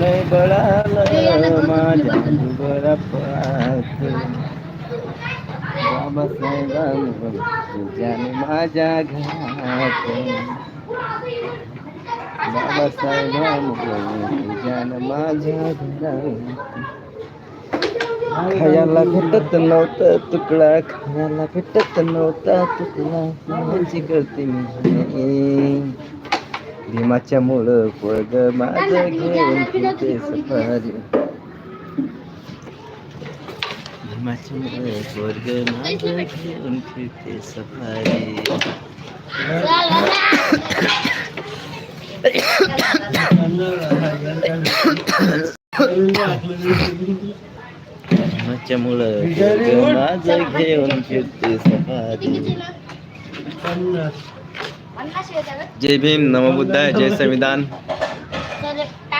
लय बळालं माझ्या दुबळा पात बाबासाहेबांवर तुझ्याने माझ्या घरात बाबासाहेबांवर तुझ्याने माझ्या घरात खायला भेटत नव्हतं तुकडा खायला भेटत नव्हता तुकडा. कुणाची करते मी भीमाच्या मुळं पोळग माझं घेऊन फिरते सफारी. भीमाच्या मुळं पोळग माझं घेऊन फिरते सफारी. भीमाच्या मुळं पोळग माझं घेऊन फिरते सफारी. जय भीम नमबुद्धाय जय संविधान.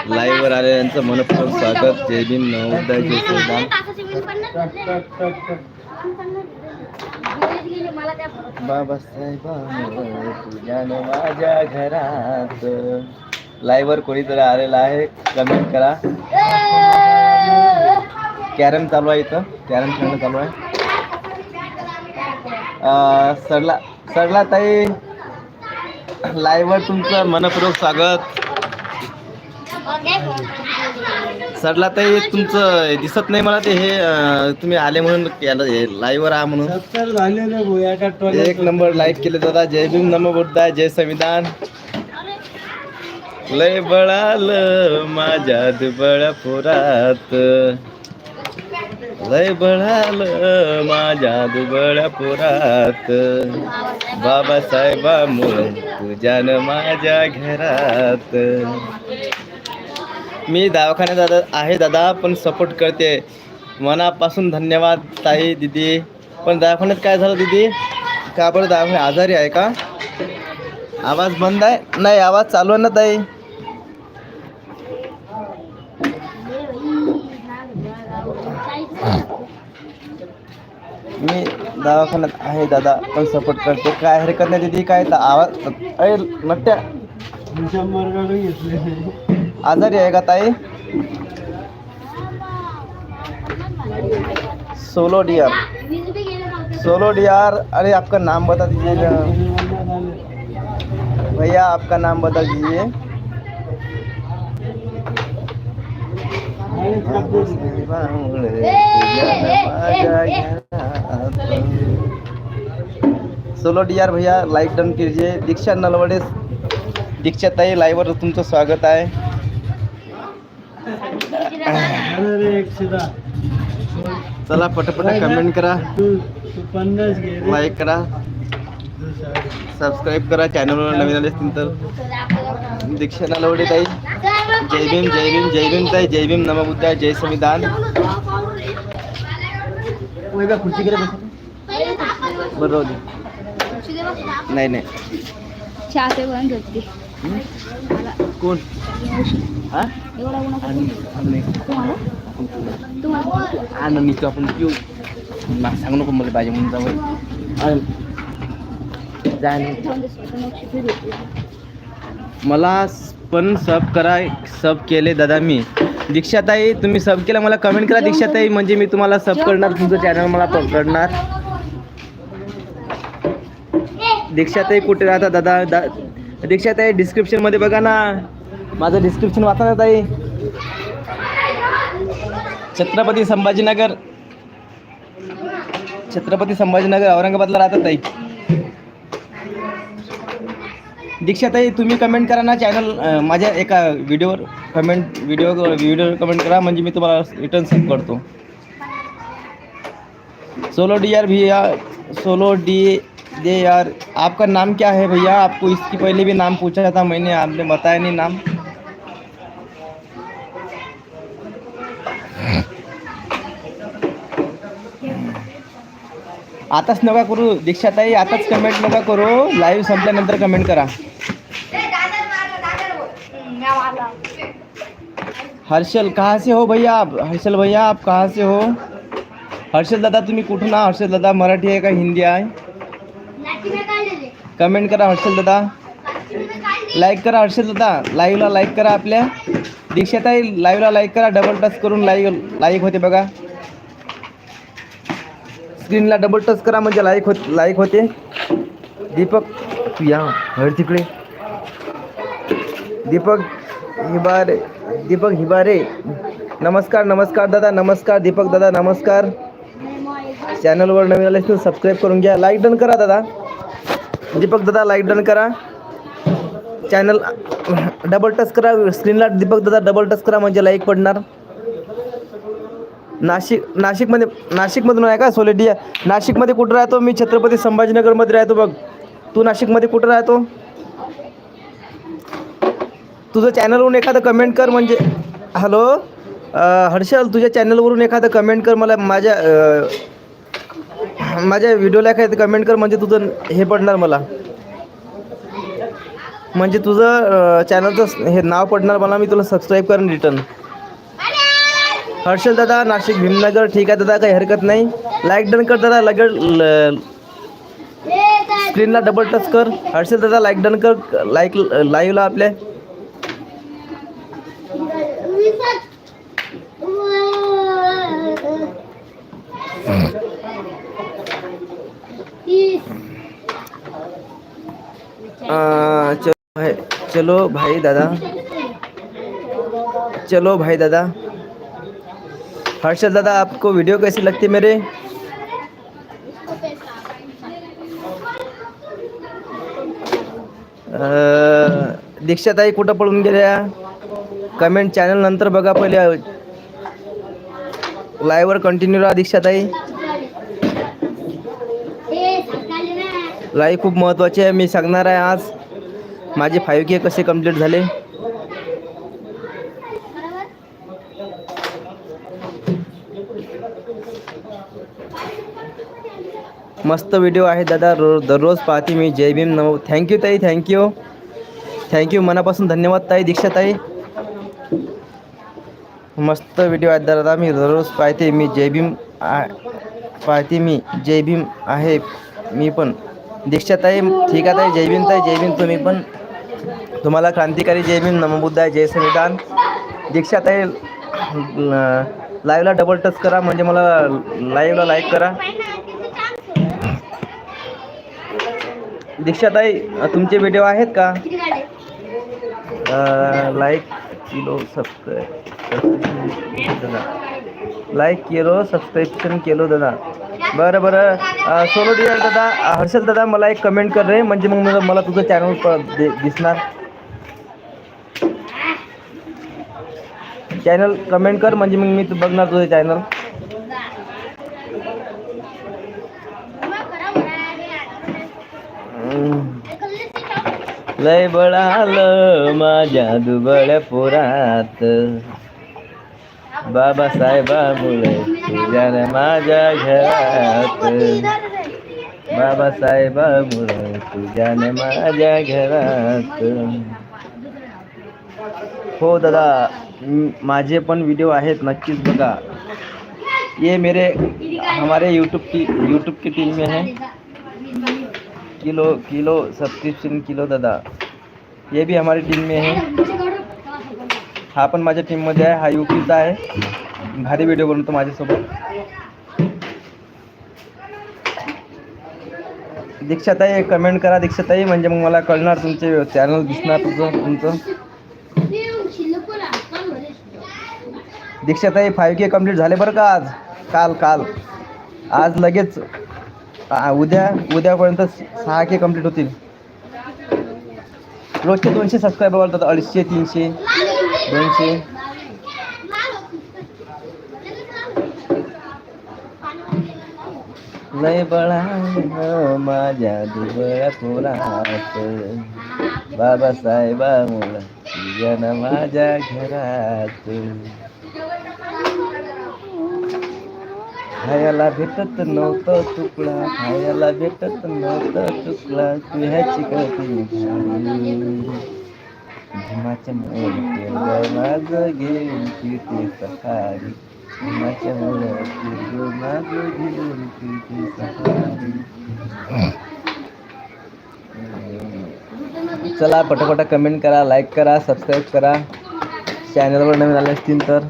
लाईव्ह वर आलेल्यांचं मनपूर्वक स्वागत. जय भीम नमबुद्धाय जय संविधान. बाबासाहेब तुझ्यानं माझ्या घरात. लाईव्ह वर कोणीतरी आलेला आहे? कमेंट करा. कॅरम चालू आहे इथं. कॅरम खेळणं चालू आहे. सरला सरला ताई. लाईव्ह वर तुमचं मनपूर्वक स्वागत. सरला ताई तुमचं दिसत नाही मला ते हे तुम्ही आले म्हणून याला लाईव्ह वर आ म्हणून. एका नंबर लाईक केले दादा. जय भीम नम बुद्धा जय संविधान. लय बळाल माझ्या दुबळ्या पोरात. लय बळाल माझ्या दुबळ्या पोरात. बाबासाहेबामुळे तुझ्यानं माझ्या घरात. मी दवाखान्यात दादा आहे दादा पण सपोर्ट करते. मनापासून धन्यवाद ताई दिदी. पण दवाखान्यात काय झालं दिदी? का बरं दवाखान्यात आजारी आहे का? आवाज बंद आहे? नाही आवाज चालू आहे ना ताई? मी दवाखान्यात आहे, दादा. पण सपोर्ट करते. काय हरकत नाही, दिदी. काय तर आवाज़? अरे घेतले आजारी आहे का, ताई? सोलो डियर सोलो डियर अरे, आपका नाम बता दीजिएगा भैया, आपका नाम बता दीजिए. सोलो डियर भैया लाइक डन कीजिए। दीक्षा नलवडे दीक्षा ताई लाईव्हवर तुमचं स्वागत आहे। चला पटपट कमेंट करा। लाईक करा। सबस्क्राईब करा चॅनलवर नवीन आले असतील तर। दीक्षा नलवडे ताई। जय भीम जय भीम जय भीम ताई जय भीम नमबुद्धा जय संविधान. वैभव, खुर्ची कडे बस. बरं राहू दे. नाही नाही. चहाचे बंद होती कोण? हा? तुम्हाला? आनंदीचं आपण पिऊ. मला सांगू नको मला पाहिजे म्हणून जावं जा. मला पण सब करा सब केले दादा मी. दीक्षाताई तुम्ही सब केला मला कमेंट करा. दीक्षाताई म्हणजे मी तुम्हाला सब करणार तुमचं चॅनल मला पकडणार. दीक्षाताई कुठे राहता दादा? दा दीक्षाताई डिस्क्रिप्शनमध्ये बघा ना. माझं डिस्क्रिप्शन वाचा ना ताई. छत्रपती संभाजीनगर. छत्रपती संभाजीनगर औरंगाबादला राहतात ताई. दीक्षाताई तुम्ही कमेंट करा ना चॅनल माझ्या एका व्हिडिओवर कमेंट व्हिडिओ व्हिडिओ कमेंट करा म्हणजे मी तुम्हाला रिटर्न सेंड करतो. सोलो डी आर भैया सोलो डी दे यार आपका नाम क्या है भैया? आपको इसकी पहले भी नाम पूछा था मैंने आपने बताया नहीं नाम. आताच नका करू. दीक्षाताई आताच कमेंट नका करू. लाईव्ह संपल्यानंतर कमेंट करा. हर्षल कहाँ से हो भैया आप? हर्षल भैया आप कहाँ से हो? हर्षल दादा तुम्ही कुठून आहात? हर्षल दादा मराठी आहे का हिंदी आहे? कमेंट करा हर्षल दादा. लाईक करा हर्षल दादा. लाईव्हला लाईक करा आपल्या. दीक्षाताई लाईव्हला लाईक करा. डबल टच करून लाईक लाईक होते बघा. स्क्रीनला डबल टच करा म्हणजे लाईक होत लाईक होते. दीपक तू या हळ तिकडे. दीपक, हिबारे दीपक हिबारे. नमस्कार नमस्कार दादा, नमस्कार, दीपक दादा, नमस्कार. चॅनलवर नवीन आले तर सबस्क्राईब करून घ्या. डन करा दादा. दीपक दादा लाईक डन करा. चॅनल डबल टच करा. स्क्रीनला दीपक दादा डबल टच करा म्हणजे लाईक पडणार. नाशिक नाशिकमध्ये नाशिकमधून आहे का? सोलेटिया नाशिकमध्ये कुठं राहतो? मी छत्रपती संभाजीनगरमध्ये राहतो बघ. तू नाशिकमध्ये कुठं राहतो? तुझं चॅनलवरून एखादं कमेंट कर म्हणजे हॅलो हर्षल तुझ्या चॅनलवरून एखादं कमेंट कर. मला माझ्या माझ्या व्हिडिओला एखादं कमेंट कर म्हणजे तुझं हे पडणार मला. म्हणजे तुझं चॅनलचं हे नाव पडणार मला. मी तुला सबस्क्राईब करेन रिटर्न हर्षल दादा नाशिक भीमनगर ठीक आहे दादा काही हरकत नाही. लाईक डन कर दादा लगेच ल- स्क्रीनला डबल टच कर. हर्षल दादा लाईक डन कर लाईक लाईव्हला आपल्या. चलो भाई चलो भाई दादा. चलो भाई दादा. हर्षद दादा आपको वीडियो कैसी लगती मेरे? दीक्षा दीक्षाताई कुठं पळून गेल्या? कमेंट चॅनल नंतर बघा पहिले. लाईव्हवर कंटिन्यू राहा दीक्षाताई. लाईव्ह खूप महत्त्वाची आहे मी सांगणार आहे आज. माझे फाईव्ह के कसे कंप्लीट झाले? मस्त व्हिडिओ आहे दादा. रो दररोज पाहते मी. जय भीम. नमो थँक्यू ताई. थँक्यू थँक्यू मनापासून धन्यवाद ताई. दीक्षा ताई. मस्त व्हिडिओ आहेत दादा. मी दररोज पाहते. मी जय भीम पाहते मी. जय भीम आहे. मी पण. दीक्षा ताई. ठीक आहे ताई. जय भीम ताई. जय भीम. तुम्ही पण. तुम्हाला क्रांतिकारी जय भीम नमबुद्धाय जय संविधान. दीक्षा ताई. लाईव्हला डबल टच करा. म्हणजे मला लाईव्हला लाईक करा. दीक्षाताई तुमचे व्हिडिओ आहेत का? लाईक किलो सबस्क्राईब लाईक केलो सबस्क्रिप्शन केलो दादा. बरं बरं. सोलो डिअर दादा हर्षल दादा मला एक कमेंट कर रे. म्हणजे मग मला- तुझं चॅनल दिसणार. चॅनल कमेंट कर म्हणजे मग मी तू बघणार तुझं चॅनल लय बळालं माझ्या दुबळ्या पोरात. बाबासाहेबामुळे तुझ्या माझ्या घरात. बाबासाहेबामुळे तुझ्याने माझ्या घरात. हो दादा माझे पण व्हिडिओ आहेत नक्कीच बघा. ये मेरे हमारे यूट्यूब की यूट्यूब की टीम में है. किलो किलो सब्सक्रिप्शन किलो दादा. ये भी हमारी टीम में है. हा पण माझ्या टीममध्ये आहे. हा यूपीचा आहे. भारी व्हिडिओ बनवतो माझ्यासोबत. दीक्षाताई कमेंट करा दीक्षाताई. म्हणजे मग मला कळणार तुमचे चॅनल दिसणार तुमचं तुमचं. दीक्षाताई फाईव्ह के कंप्लीट झाले बरं का आज? काल काल. आज लगेच आ, उद्या उद्यापर्यंत सहा के कंप्लीट होतील. रोजचे दोनशे सबस्क्रायबर वाढतात अडीचशे तीनशे दोनशे. लय बळा माझ्या दुबळ्या पोरात बाबासाहेबा मुला माझ्या घरात. खायला भेटत नव्हतं तुकडा खायला भेटत नव्हतं तुकडा तू ह्याची कधी भीमाच्या मुळे माझं घेऊन तिथे सकाळी भीमाच्या मुळे माझं घेऊन तिथे सकाळी चला पटापटा कमेंट करा लाईक करा सबस्क्राईब करा. चॅनलवर नवीन आले असतील तर.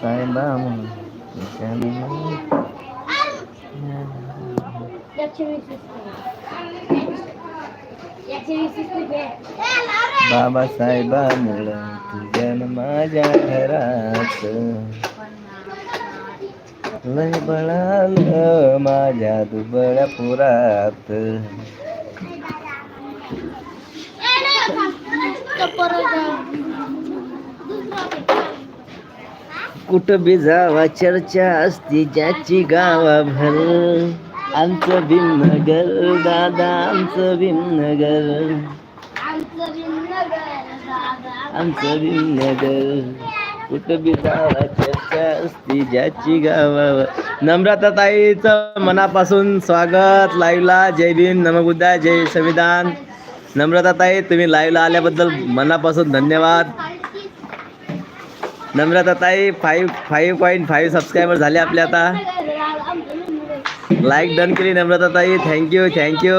साहेबा बाबासाहेबा बाबासाहेबामुळं तुझ्या माझ्या घरात. लय बळाल माझ्या दुबळ्या पुरात. कुठं बी जावा चर्चा असती ज्याची गावाभर. आमचं भीमनगर दादा आमचं भीमनगर. आमचं भीमनगर कुठं बी जावा चर्चा असती ज्याची गावावर नम्रता ताईचं मनापासून स्वागत. लाईव्हला जय भीम नमबुद्धा जय संविधान. नम्रता ताई तुम्ही लाईव्हला आल्याबद्दल मनापासून धन्यवाद. नम्रता ताई five five point five subscriber झाले आपले आता. लाईक डन केली नम्रता ताई. थँक्यू थँक्यू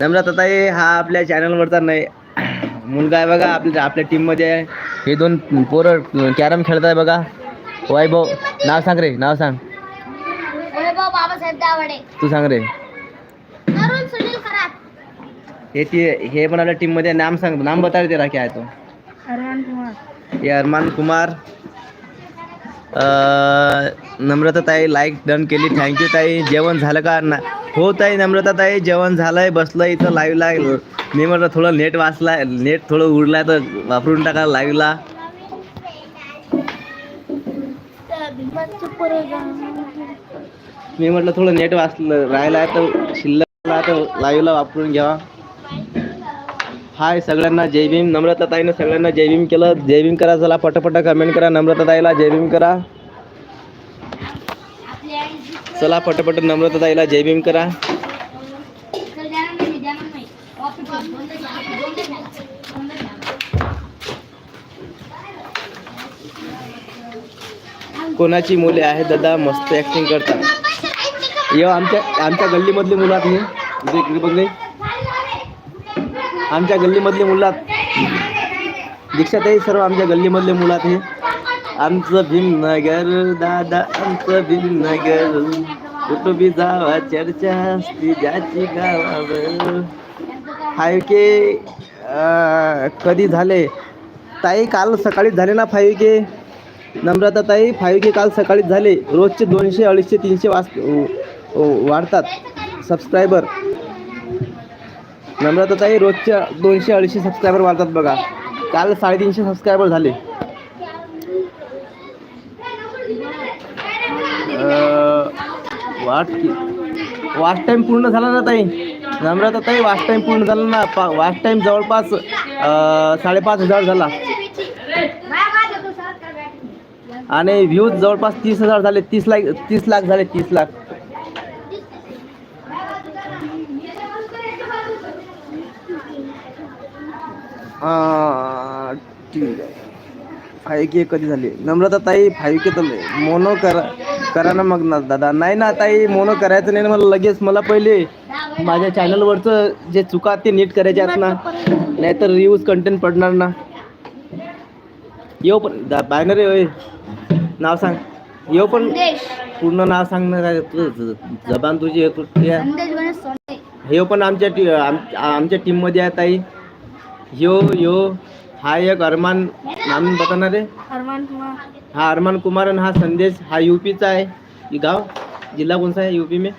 नम्रता ताई हा आपल्या चॅनलवरचा नाही. मुलगा आहे बघा आपल्या आपल्या टीममध्ये आहे. हे दोन पोरं कॅरम खेळत आहे बघा. वैभव नाव सांग रे नाव सांग. तू सांग रे. हे ती हे पण आपल्या टीममध्ये आहे. नाम सांग नाम बता रे तेरा क्या आहे तो. ये अरमान कुमार. नम्रता ताई लाईक डन केली. थँक्यू ताई. जेवण झालं का? ना हो ताई नम्रता ताई जेवण झालंय. बसलं इथं लाईव्हला मी म्हटलं थोडं नेट वाचलाय. नेट थोडं उडलाय तर वापरून टाका लाईव्हला मी म्हटलं थोडं नेट वाचलं राहिलं तर शिल्लक तर लाईव्हला वापरून घ्यावा हाय सगळ्यांना जय भीम. नम्रता ताईनं सगळ्यांना जय भीम केलं. जय भीम करा चला पटापट कमेंट करा. नम्रता ताईला जय भीम करा. चला पटापट नम्रता ताईला जय भीम करा. कोणाची मुले आहेत? दादा मस्त ॲक्टिंग करतात. यो आमच्या आमच्या गल्लीमधली मुलं आहेत हे. इकडे बघ आमच्या गल्लीमधले मुलात. दीक्षाताई सर्व आमच्या गल्लीमधले मुलात हे. आमचं भीमनगर दादा आमचं भीमनगर. कुटुंबी बी जावा चर्चा असती ज्याची गावावर. फाईव्ह के कधी झाले? ताई काल सकाळीच झाले ना फाईव्ह के? नम्रता ताई फाईव्ह के काल सकाळीच झाले. रोजचे दोनशे अडीचशे तीनशे वाच वाढतात. सबस्क्रायबर. नम्रता ताई रोजच्या दोनशे अडीचशे सबस्क्रायबर वाढतात बघा. काल साडेतीनशे सबस्क्रायबर झाले. वाट वाच टाईम पूर्ण झाला ना ताई? नम्रता ताई वाच टाईम पूर्ण झाला ना? पा वाच टाईम जवळपास साडेपाच हजार झाला. आणि व्ह्यूज जवळपास तीस हजार झाले. तीस लाख तीस लाख झाले तीस लाख. ठीक आहे. फाईव्ह के कधी झाली? नम्रता ताई फाईव्ह के तर मोनो करा करा ना मग ना दादा. नाही ना ताई मोनो करायचं नाही ना मला लगेच. मला पहिले माझ्या चॅनलवरचं जे चुका ते नीट करायचे आहेत ना. नाहीतर रिव्ह्यूज कंटेंट पडणार ना. येऊ पण आहे होय. नाव सांग. येऊ पण. पूर्ण नाव सांग ना काय जबान तुझी ह्यो पण आमच्या आमच्या टीममध्ये आहे ताई. ह्यो ह्यो हा एक अरमान नाम बताना रे. अरमान कुमार. हा अरमान कुमार आणि हा संदेश हा यूपीचा आहे. ये गाव जिल्हा कोणता आहे यूपी में?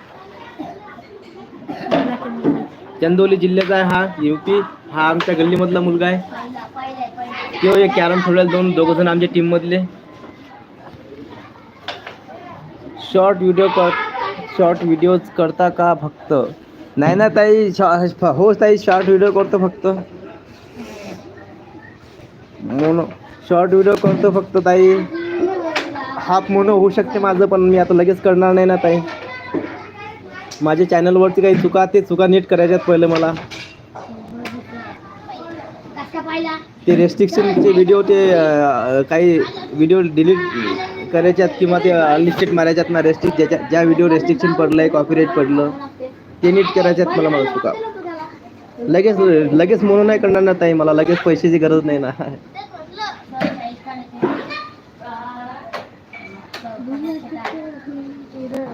चंदौली जिल्ह्याचा आहे हा यूपी. हा आमच्या गल्लीमधला मुलगा आहे. तो एक कॅरम खेळायला दोन दोघं जण आमच्या टीममधले शॉर्ट व्हिडिओ कर शॉर्ट व्हिडिओज करता का फक्त? नाही ना ताई शॉ- हो ताई शॉर्ट व्हिडिओ करतो फक्त. मोनो शॉर्ट व्हिडिओ करतो फक्त ताई. हाफ मोनो होऊ शकते माझं पण मी आता लगेच करणार नाही ना ताई. माझ्या चॅनलवरती काही चुका ते चुका नीट करायच्यात पहिले मला. ते रेस्ट्रिक्शनचे व्हिडिओ ते काही व्हिडिओ डिलीट करायच्यात किंवा ते अनलिस्टेड मारायच्यात ना रेस्ट्रिक्ट ज्याच्या ज्या व्हिडिओ रेस्ट्रिक्शन पडलं आहे कॉपीराईट पडलं ते नीट करायच्यात मला मला चुका. लगेच लगेच म्हणून नाही करणार ना ताई मला लगेच पैशाची गरज नाही ना.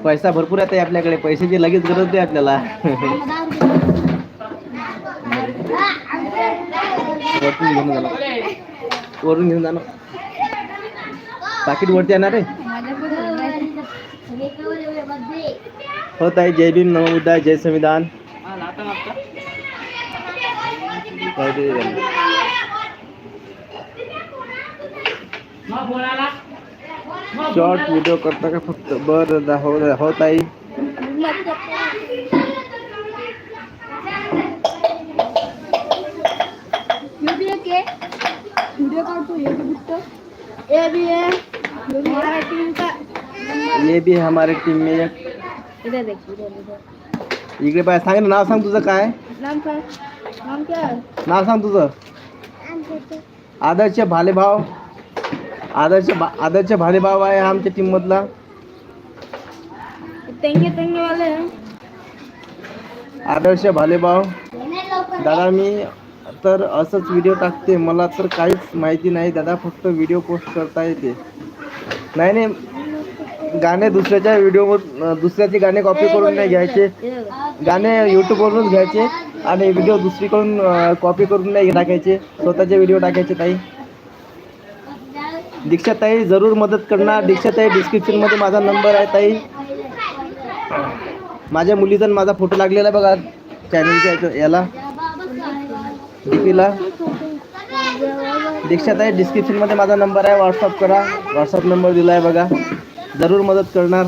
पैसा भरपूर आहे ताई आपल्याकडे पैशाची लगेच गरज नाही आपल्याला. वरतून घेऊन जाणार वरून घेऊन जाणार पाकिट वरती येणार आहे. हो ताई जय भीम नमो बुद्धाय जय संविधान. ते. शॉर्ट व्हिडिओ करता का फक्त बरं हो हो ताई। काढतो हे। बघतो ए बी है। हमारा टीम का। ये भी हमारे टीम में एक इधर देख इधर इकडे पाय सांग ना नाव सांग तुझं काय नाम क्या नाव सांग तुझं. आदर्श भालेभाव. आदर्श भा- आदर्श भालेभाव आहे आमच्या टीम मधला. तेंगे तेंगे वाले हैं. आदर्श भालेभाव. दादा मी तर असंच व्हिडिओ टाकते. मला तर काहीच माहिती नाही. दादा फक्त व्हिडिओ पोस्ट करता येते. नाही नाही. गाणे दुसऱ्याच्या व्हिडिओ दुसऱ्याचे गाणे कॉपी करून नाही घ्यायचे. गाणे यूट्यूबवरूनच घ्यायचे. आणि व्हिडिओ दुसरीकडून कॉपी करून नाही टाकायचे. स्वतःचे व्हिडिओ टाकायचे ताई. दीक्षा ताई जरूर मदत करणार. दीक्षा ताई डिस्क्रिप्शनमध्ये माझा नंबर आहे ताई. माझ्या मुलीचा माझा फोटो लागलेला आहे बघा. चॅनलच्या याला. डीपीला दीक्षा ताई डिस्क्रिप्शनमध्ये माझा नंबर आहे. व्हॉट्सअप करा. व्हॉट्सअप नंबर दिला आहे बघा. जरूर मदत करणार.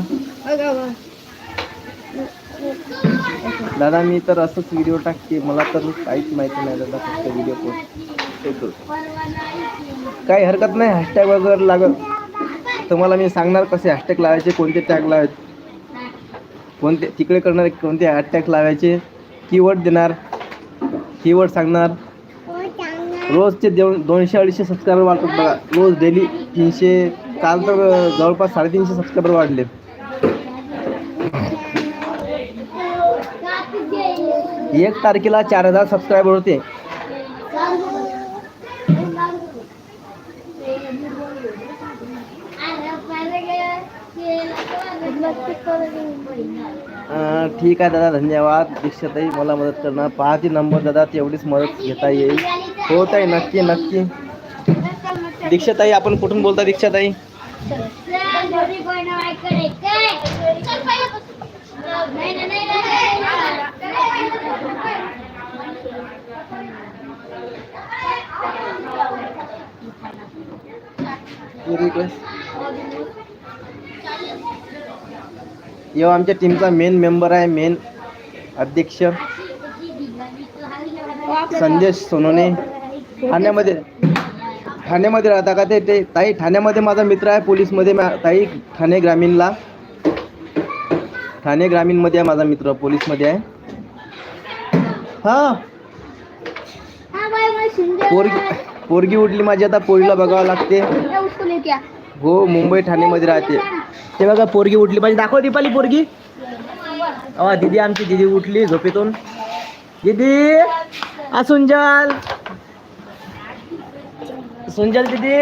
दादा मी तर असंच व्हिडिओ टाकते. मला तर काहीच माहिती नाही दादा फक्त व्हिडिओ पोस्ट काही हरकत नाही हॅशटॅग वगैरे लागत तुम्हाला मी सांगणार कसे हॅशटॅग लावायचे कोणते टॅग लावायचे? कोणते तिकडे करणार कोणते हॅशटॅग लावायचे? कीवर्ड देणार. कीवर्ड सांगणार. रोजचे दोन दोनशे अडीचशे सबस्क्रायबर वाढतात बघा. रोज डेली तीनशे काल तर जवळपास साडेतीनशे सबस्क्रायबर वाढले एक तारखेला चार हजार सबस्क्रायबर होते. ठीक आहे दादा धन्यवाद. दीक्षाताई मला मदत करणार. पाहते नंबर दादा तेवढीच मदत घेता येईल. हो ताई नक्की नक्की. दीक्षाताई आपण कुठून बोलता दीक्षाताई यो आमच्या टीमचा मेन मेंबर आहे मेन अध्यक्ष संदेश सोनोने. ठाण्यामध्ये ठाण्यामध्ये राहता का ते? ते ताई ठाण्यामध्ये माझा मित्र आहे पोलीसमध्ये मा- ताई ठाणे ग्रामीणला. ठाणे ग्रामीणमध्ये आहे माझा मित्र पोलीसमध्ये आहे. हा. पोरगी पोरगी उठली माझी आता पोरीला बघावं लागते. हो मुंबई ठाणेमध्ये राहते. ते बघा पोरगी उठली पाहिजे. दाखव दीपाली पोरगी. हा दिदी आमची दिदी उठली झोपेतून. दिदी आ सुंजल. सुंजल दिदी.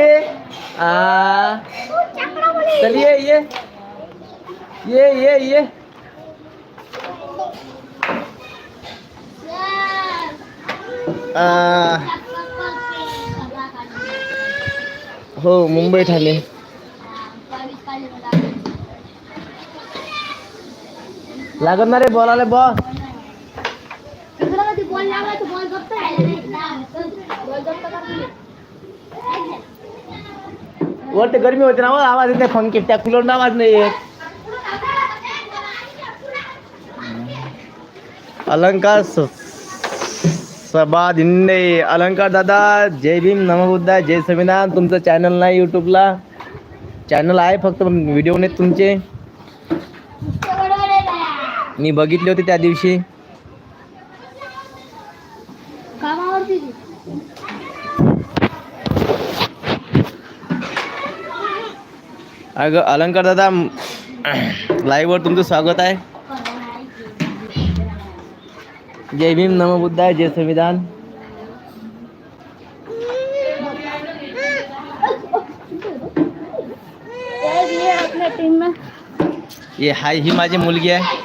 आ. चल ये ये. ये ये ये. हो मुंबई ठाणे लागत ना रे बॉल बॉ. बॉल लागला तो बॉल जप्त राहिला नाही. बॉल जप्त करतो वर ते गरमी होते ना हो, आवाज येत नाही पंखे त्या कूलर आवाज नाही येत. अलंकार सबाद इंडे अलंकार दादा जय भीम नमबुद्धा जय संविधान तुमचं चॅनल नाही यूट्यूबला चॅनल आहे फक्त व्हिडिओ नाहीत तुमचे. मी बघितले होते त्या दिवशी. अगं अलंकार दादा लाईव्हवर तुमचं स्वागत आहे. जय भीम, नम बुद्धाय, जय संविधान। ये हाय ही माझी मुलगी आहे.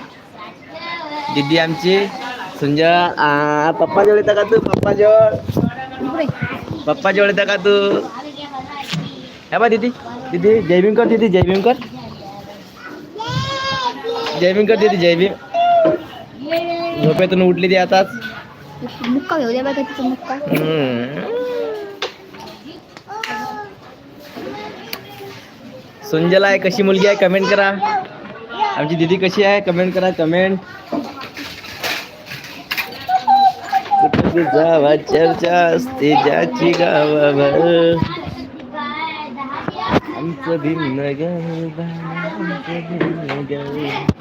दीदी आमची. संजय पप्पा जवळ येतं का तू? पप्पा जवळ पप्पा जवळ येतं का तू? हे बा दीदी. दीदी, जय भीम कर दीदी, जय भीम कर जय भीम कर दीदी, जय भीम. झोपेतून उठली ती आताच. मुक्का घेऊ द्या बघा तिचा मुक्का. सुंजला आहे कशी मुलगी आहे कमेंट करा. आमची दीदी कशी आहे कमेंट करा कमेंट जावा चर्चा असते ज्याची गावावर? आमचं भिन्न गाव आमचं भिन्न गाव.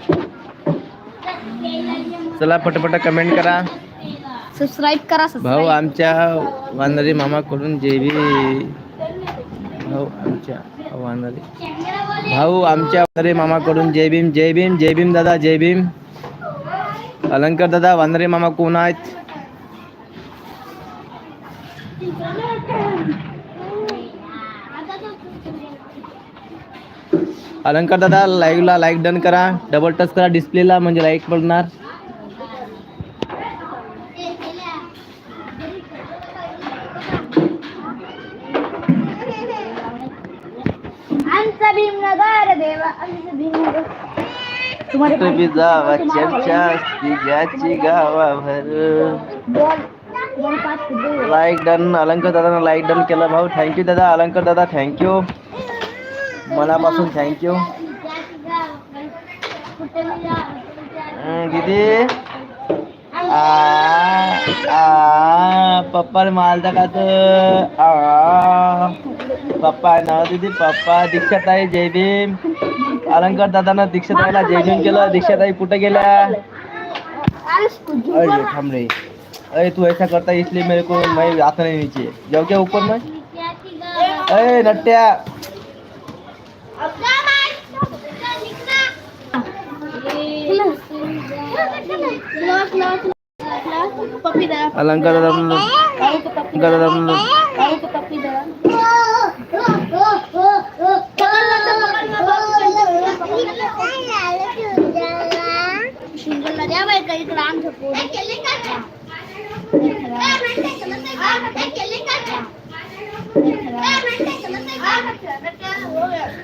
चला पटपट कमेंट करा. सबस्क्राईब करा भाऊ आमच्या वानरी मामाकडून जेवी भाऊ आमच्या वानरी. भाऊ आमच्या वानरे मामाकडून जय भीम जय भीम जय भीम दादा जय भीम. अलंकार दादा वानरे मामा कोण आहेत? अलंकार दादा लाईव्हला लाईक डन करा. डबल टच करा डिस्प्लेला म्हणजे लाईक पडणार आमचा भीमनगर देवा आमचं भीमनगर तुम्हारे तुम्ही जावा चर्चा असते ज्याची गावाभर. लाईक डन अलंकार दादा लाईक डन केलं भाऊ. थँक्यू दादा अलंकार दादा थँक्यू मनापासून थँक्यू दीदी. आ आ पप्पाला मारता का तर आ. पप्पा ना दीदी पप्पा दीक्षाताई जय भीम. अलंकार दादानं दीक्षाताईला जय भीम केलं दीक्षाताई कुठे गेल्या? अरे थांब रे. अरे तू ऐसा करता है, इसलिए मेरे को मैं आता नहीं नीचे. जाओ क्या ऊपर में अरे नट्या. अलंकार दादा पप्पी दादा इकडं आमचं पोरी